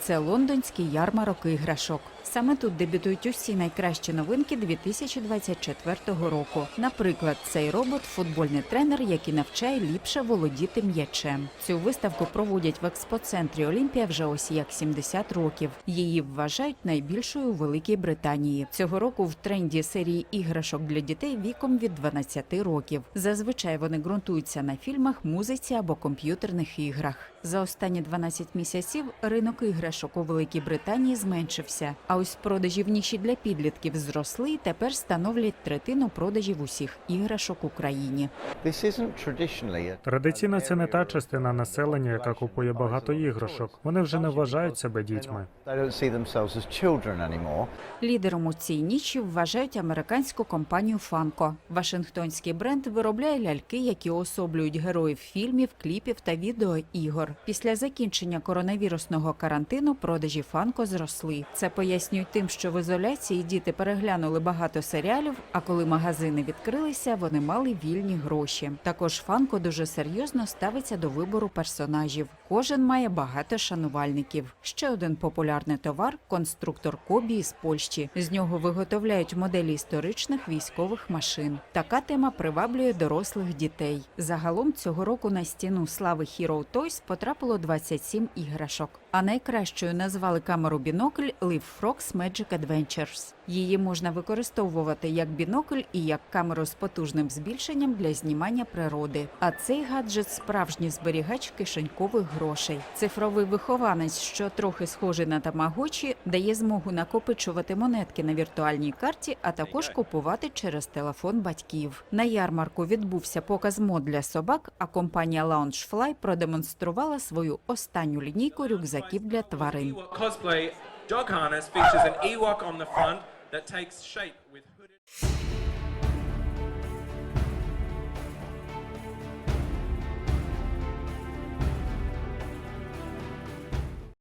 Це лондонський ярмарок іграшок. Саме тут дебютують усі найкращі новинки 2024 року. Наприклад, цей робот футбольний тренер, який навчає ліпше володіти м'ячем. Цю виставку проводять в експоцентрі Олімпія вже ось як 70 років. Її вважають найбільшою у Великій Британії. Цього року в тренді серії іграшок для дітей віком від 12 років. Зазвичай вони ґрунтуються на фільмах, музиці або комп'ютерних іграх. За останні 12 місяців ринок іграшок у Великій Британії зменшився. А ось продажі в ніші для підлітків зросли і тепер становлять третину продажів усіх іграшок Україні. Традиційно це не та частина населення, яка купує багато іграшок. Вони вже не вважають себе дітьми. Лідером у цій ніші вважають американську компанію Фанко. Вашингтонський бренд виробляє ляльки, які особлюють героїв фільмів, кліпів та відеоігор. Після закінчення коронавірусного карантину продажі Фанко зросли. Це пояснюють тим, що в ізоляції діти переглянули багато серіалів. А коли магазини відкрилися, вони мали вільні гроші. Також Фанко дуже серйозно ставиться до вибору персонажів. Кожен має багато шанувальників. Ще один популярний товар конструктор Кобі із Польщі. З нього виготовляють моделі історичних військових машин. Така тема приваблює дорослих дітей. Загалом цього року на стіну слави Hero Toys потрапило 27 іграшок. А найкращою назвали камеру бінокль Live Frogs Magic Adventures. Її можна використовувати як бінокль і як камеру з потужним збільшенням для знімання природи. А цей гаджет справжній зберігач кишенькових грошей. Цифровий вихованець, що трохи схожий на тамагочі, дає змогу накопичувати монетки на віртуальній карті, а також купувати через телефон батьків. На ярмарку відбувся показ мод для собак, а компанія Loungefly продемонструвала свою останню лінійку рюкзаків для тварин. Dog harness features an Ewok on the front that takes shape with hooded.